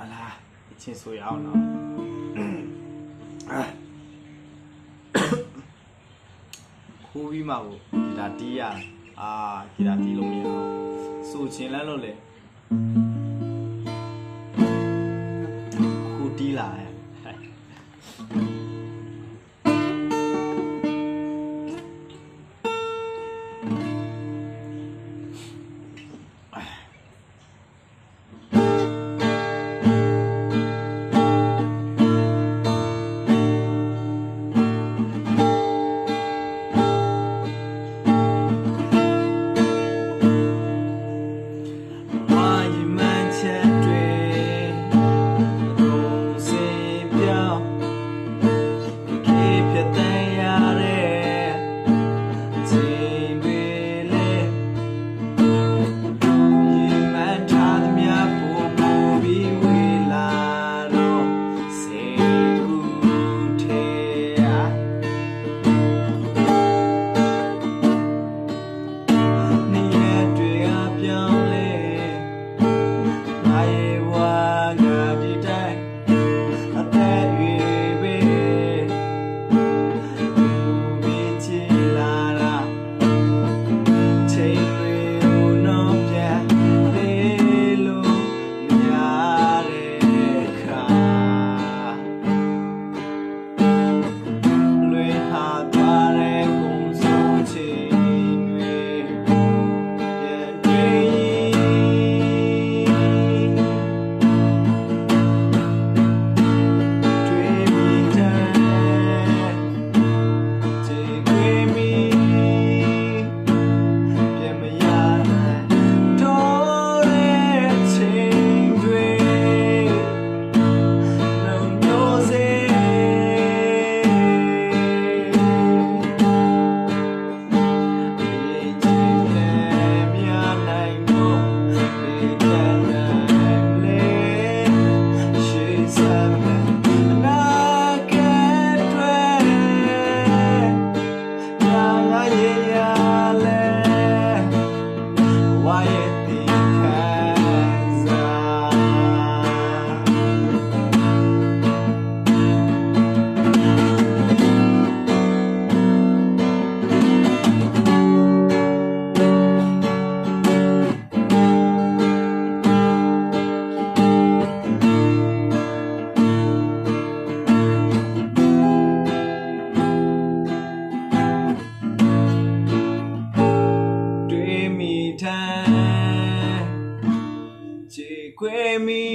ဟလာအချင်းဆိုရအောင်နော်ခိုးပြီးမှကိုဂီတာတီးရအာဂီတာတီးလို့မရအောင်ဆိုချင်လန်းလို့လေခိုးတီးလာတယ် quiet. ထံချေခွေမိ